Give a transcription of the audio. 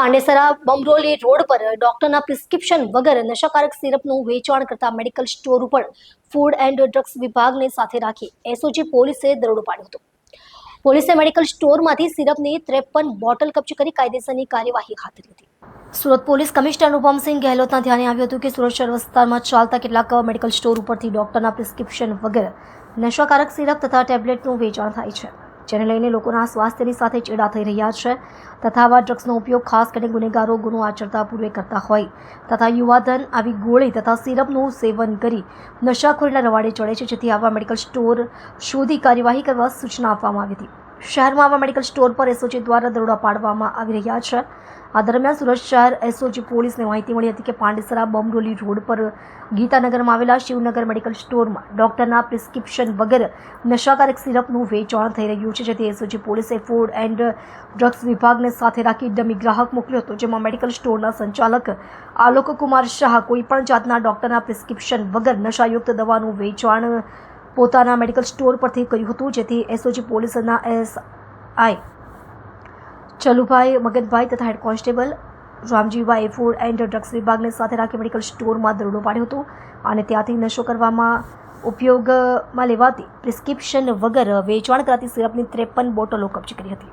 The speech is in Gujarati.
પાંડેસરા બમરોલી રોડ પર ડોક્ટરના પ્રિસ્ક્રિપ્શન વગર નશાકારક સિરપનું વેચાણ કરતા મેડિકલ સ્ટોર ઉપર ફૂડ એન્ડ ડ્રગ્સ વિભાગને સાથે રાખી એસઓજી પોલીસે દરોડો પાડ્યો હતો. પોલીસે મેડિકલ સ્ટોરમાંથી સિરપની ત્રેપન બોટલ કબજે કરી કાયદેસરની કાર્યવાહી હાથ ધરી હતી. સુરત પોલીસ કમિશનર અનુપમસિંહ ગેહલોતના ધ્યાને આવ્યું હતું કે સુરત શહેર વિસ્તારમાં ચાલતા કેટલાક મેડિકલ સ્ટોર ઉપરથી ડોક્ટરના પ્રિસ્ક્રિપ્શન વગર નશાકારક સિરપ તથા ટેબ્લેટનું વેચાણ થાય છે. જેને લઈને લોકોના સ્વાસ્થ્યની સાથે ચેડા થઈ રહ્યા છે. તથા આવા ડ્રગ્સનો ઉપયોગ ખાસ કરીને ગુનેગારો ગુનો આચરતા પૂર્વે કરતા હોય. તથા યુવાધન આવી ગોળી તથા સિરપનું સેવન કરી નશાખોરીના રવાડે ચડે છે. જેથી આવા મેડિકલ સ્ટોર શોધી કાર્યવાહી કરવા સૂચના આપવામાં આવી હતી. શહેરમાં આવા મેડિકલ સ્ટોર પર એસઓજી દ્વારા દરોડા પાડવામાં આવી રહ્યા છે. આ દરમિયાન સુરત શહેર એસઓજી પોલીસને માહિતી મળી હતી કે પાંડેસરા બમરોલી રોડ પર ગીતાનગરમાં આવેલા શિવનગર મેડિકલ સ્ટોરમાં ડોક્ટરના પ્રિસ્ક્રિપ્શન વગર નશાકારક સિરપનું વેચાણ થઈ રહ્યું છે, જેથી એસઓજી પોલીસે ફૂડ એન્ડ ડ્રગ્સ વિભાગને સાથે રાખી ડમી ગ્રાહક મોકલ્યો હતો, જેમાં મેડિકલ સ્ટોરના સંચાલક આલોક કુમાર શાહ કોઈપણ જાતના ડોક્ટરના પ્રિસ્ક્રિપ્શન વગર નશાયુક્ત દવાનું વેચાણ પોતાના મેડિકલ સ્ટોર પરથી કર્યું હતું, જેથી એસઓજી પોલીસના એસઆઈ ચલુભાઈ, મગનભાઈ તથા head constable Ramjibhai food and drugs વિભાગને સાથે રાખી મેડિકલ સ્ટોરમાં દરોડો પાડ્યો હતો અને ત્યાંથી નશો કરવામાં ઉપયોગમાં લેવાતી પ્રિસ્ક્રિપ્શન વગર વેચાણ કરાતી સિરપની ત્રેપન બોટલો કબજે કરી હતી.